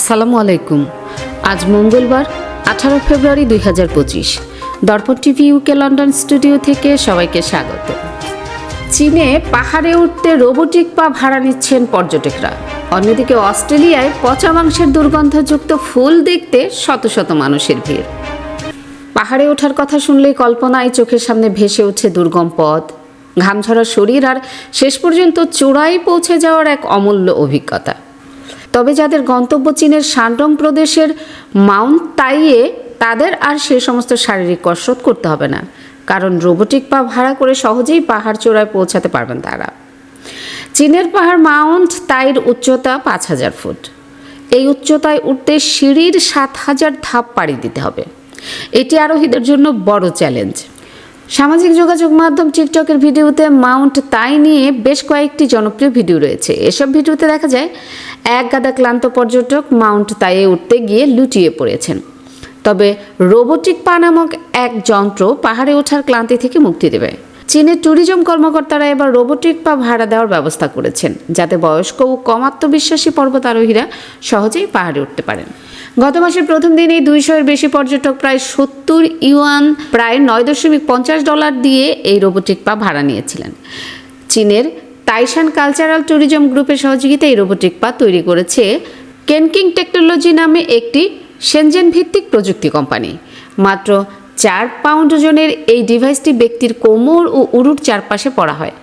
আসসালামু আলাইকুম। আজ মঙ্গলবার, আঠারো ফেব্রুয়ারি দুই হাজার পঁচিশ। দর্পণ টিভি ইউকে লন্ডন স্টুডিও থেকে সবাইকে স্বাগত। চীনে পাহাড়ে উঠতে রোবোটিক পা ভাড়া নিচ্ছেন পর্যটকরা। অন্যদিকে অস্ট্রেলিয়ায় পচা মাংসের দুর্গন্ধযুক্ত ফুল দেখতে শত শত মানুষের ভিড়। পাহাড়ে ওঠার কথা শুনলেই কল্পনায় চোখের সামনে ভেসে উঠছে দুর্গম পথ। ঘামঝরা শরীর আর শেষ পর্যন্ত চূড়ায় পৌঁছে যাওয়ার এক অমূল্য অভিজ্ঞতা। তবে যাদের গন্তব্য চীনের শানডং প্রদেশের মাউন্ট তাইয়ে, তাদের আর সে সমস্ত শারীরিক কসরত করতে হবে না। কারণ রোবোটিক পা ভাড়া করে সহজেই পাহাড় চূড়ায় পৌঁছাতে পারবেন তারা। চীনের পাহাড় মাউন্ট তাইর উচ্চতা পাঁচ হাজার ফুট। এই উচ্চতায় উঠতে সিঁড়ির সাত হাজার ধাপ পাড়ি দিতে হবে। এটি আরোহীদের জন্য বড় চ্যালেঞ্জ। সামাজিক যোগাযোগ মাধ্যম টিকটকের ভিডিওতে মাউন্ট তাই নিয়ে বেশ কয়েকটি জনপ্রিয় ভিডিও রয়েছে। এসব ভিডিওতে দেখা যায়, এক গাদা ক্লান্ত পর্যটক মাউন্ট তাইয়ে উঠতে গিয়ে লুটিয়ে পড়েছেন। তবে রোবোটিক পা নামক এক যন্ত্র পাহাড়ে ওঠার ক্লান্তি থেকে মুক্তি দেবে। চীনের ট্যুরিজম কর্মকর্তারা এবার রোবোটিক পা ভাড়া দেওয়ার ব্যবস্থা করেছেন, যাতে বয়স্ক ও কম আত্মবিশ্বাসী পর্বতারোহীরা সহজেই পাহাড়ে উঠতে পারেন। গত মাসের প্রথম দিনেই দুইশোর বেশি পর্যটক প্রায় সত্তর ইউয়ান, প্রায় নয় দশমিক পঞ্চাশ ডলার দিয়ে এই রোবোটিক পা ভাড়া নিয়েছিলেন। চীনের তাইশান কালচারাল ট্যুরিজম গ্রুপের সহযোগিতায় এই রোবোটিক পা তৈরি করেছে কেনকিং টেকনোলজি নামে একটি সেনজেন ভিত্তিক প্রযুক্তি কোম্পানি। মাত্র চার পাউন্ড ওজনের এই ডিভাইসটি ব্যক্তির কোমর ও উরুর চারপাশে পড়া হয়।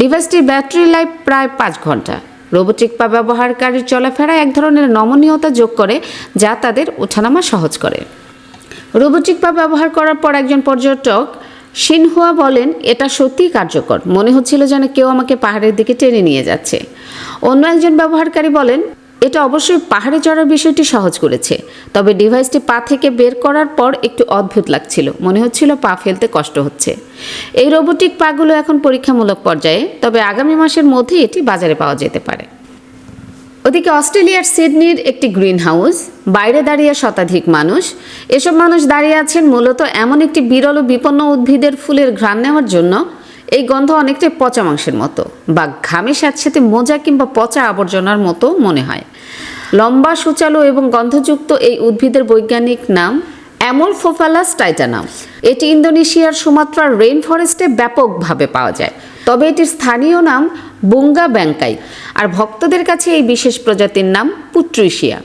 ডিভাইসটির ব্যাটারি লাইফ প্রায় পাঁচ ঘণ্টা। রোবোটিক পা ব্যবহারকারীর চলাফেরা এক ধরনের নমনীয়তা যোগ করে, যা তাদের ওঠানামা সহজ করে। রোবোটিক পা ব্যবহার করার পর একজন পর্যটক সিনহুয়া বলেন, এটা সত্যিই কার্যকর। মনে হচ্ছিল যেন কেউ আমাকে পাহাড়ের দিকে টেনে নিয়ে যাচ্ছে। অন্য একজন ব্যবহারকারী বলেন এটা অবশ্যই পাহাড়ে চড়ার বিষয়টি সহজ করেছে। তবে ডিভাইসটি পা থেকে বের করার পর একটু অদ্ভুত লাগছিল। মনে হচ্ছিল পা ফেলতে কষ্ট হচ্ছে। এই রোবোটিক পাগুলো এখন পরীক্ষামূলক পর্যায়ে, তবে আগামী মাসের মধ্যে এটি বাজারে পাওয়া যেতে পারে। ওদিকে অস্ট্রেলিয়ার সিডনির একটি গ্রিন হাউস বাইরে দাঁড়িয়ে শতাধিক মানুষ। এসব মানুষ দাঁড়িয়ে আছেন মূলত এমন একটি বিরল ও বিপন্ন উদ্ভিদের ফুলের ঘ্রাণ নেওয়ার জন্য। এই গন্ধ অনেকটাই পচা মাংসের মতো, বা ঘামের সাথে সাথে মোজা কিংবা পচা আবর্জনার মতো মনে হয়। লম্বা, সুচালু এবং গন্ধযুক্ত এই উদ্ভিদের বৈজ্ঞানিক নাম অ্যামোরফোফালাস টাইটানাম। এটি ইন্দোনেশিয়ার সুমাত্রার রেইন ফরেস্টে ব্যাপকভাবে পাওয়া যায়। তবে এটির স্থানীয় নাম বুঙ্গা ব্যাংকাই, আর ভক্তদের কাছে এই বিশেষ প্রজাতির নাম পুট্রিশিয়া।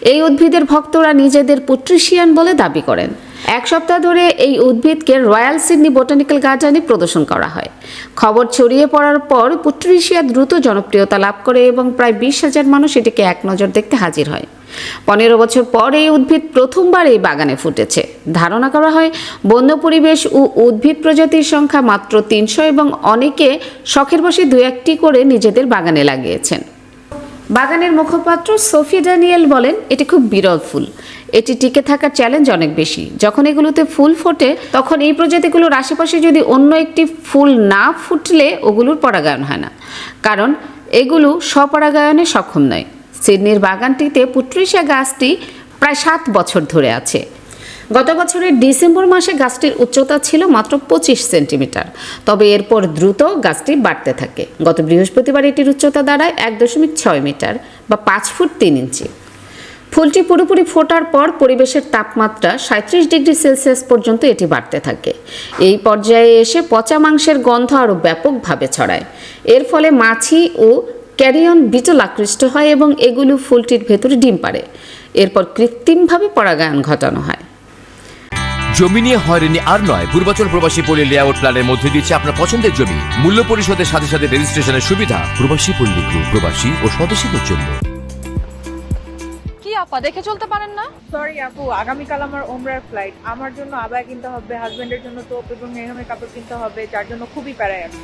এই উদ্ভিদের ভক্তরা নিজেদের পুট্রিশিয়ান বলে দাবি করেন। এক সপ্তাহ ধরে এই উদ্ভিদকে রয়্যাল সিডনি বোটানিক্যাল গার্ডেনে প্রদর্শন করা হয়। খবর ছড়িয়ে পড়ার পর পুট্রিশিয়া দ্রুত জনপ্রিয়তা লাভ করে এবং প্রায় বিশ হাজার মানুষ এটিকে এক নজর দেখতে হাজির হয়। পনেরো বছর পর এই উদ্ভিদ প্রথমবার এই বাগানে ফুটেছে। ধারণা করা হয়, বন্য পরিবেশ ও উদ্ভিদ প্রজাতির সংখ্যা মাত্র তিনশো এবং অনেকে শখের বসে দু একটি করে নিজেদের বাগানে লাগিয়েছেন। বাগানের মুখপাত্র সোফি ড্যানিয়েল বলেন, এটি খুব বিরল ফুল। এটি টিকে থাকার চ্যালেঞ্জ অনেক বেশি। যখন এগুলোতে ফুল ফোটে, তখন এই প্রজাতিগুলোর আশেপাশে যদি অন্য একটি ফুল না ফুটলে ওগুলোর পরাগায়ন হয় না। কারণ এগুলো স্বপরাগায়নে সক্ষম নয়। সিডনির বাগানটিতে পুট্রিশিয়া গাছটি প্রায় সাত বছর ধরে আছে। গত বছরের ডিসেম্বর মাসে গাছটির উচ্চতা ছিল মাত্র পঁচিশ সেন্টিমিটার। তবে এরপর দ্রুত গাছটি বাড়তে থাকে। গত বৃহস্পতিবার এটির উচ্চতা দাঁড়ায় এক দশমিক ছয় মিটার বা পাঁচ ফুট তিন ইঞ্চি। ফুলটি পুরোপুরি ফোটার পর পরিবেশের তাপমাত্রা সাঁত্রিশ ডিগ্রি সেলসিয়াস পর্যন্ত এটি বাড়তে থাকে। এই পর্যায়ে এসে পচা মাংসের গন্ধ আরও ব্যাপকভাবে ছড়ায়। এর ফলে মাছি ও ক্যারিয়ন বিটল আকৃষ্ট হয় এবং এগুলো ফুলটির ভেতরে ডিম পাড়ে। এরপর কৃত্রিমভাবে পরাগায়ন ঘটানো হয়। জমি নিয়ে হয়রানি আর নয়, পূর্বাচল প্রবাসী পল্লী লেআউট প্ল্যানের মধ্যে দিচ্ছে আপনার পছন্দের জমি। মূল্য পরিশোধের সাথে সাথে রেজিস্ট্রেশনের সুবিধা প্রবাসী পল্লী প্রবাসী ও স্বদেশীদের জন্য। আপা দেখে চলতে পারেন না? সরি আপু আগামীকাল আমার ওমরার ফ্লাইট আমার জন্য আবায় কিনতে হবে হাজবেন্ডের জন্য তোপ এবং মেহমের কাপড় কিনতে হবে যার জন্য খুবই প্যারায় আছি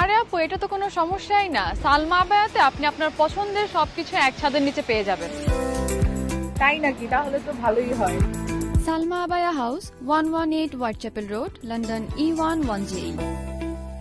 আরে আপু এটা তো কোনো সমস্যাই না। সালমা আবায়াতে আপনি আপনার পছন্দের সবকিছু এক ছাদের নিচে পেয়ে যাবেন। তাই নাকি? তাহলে তো ভালোই হয়। Salma Abaya House, 118 Whitechapel Road, London E11JE.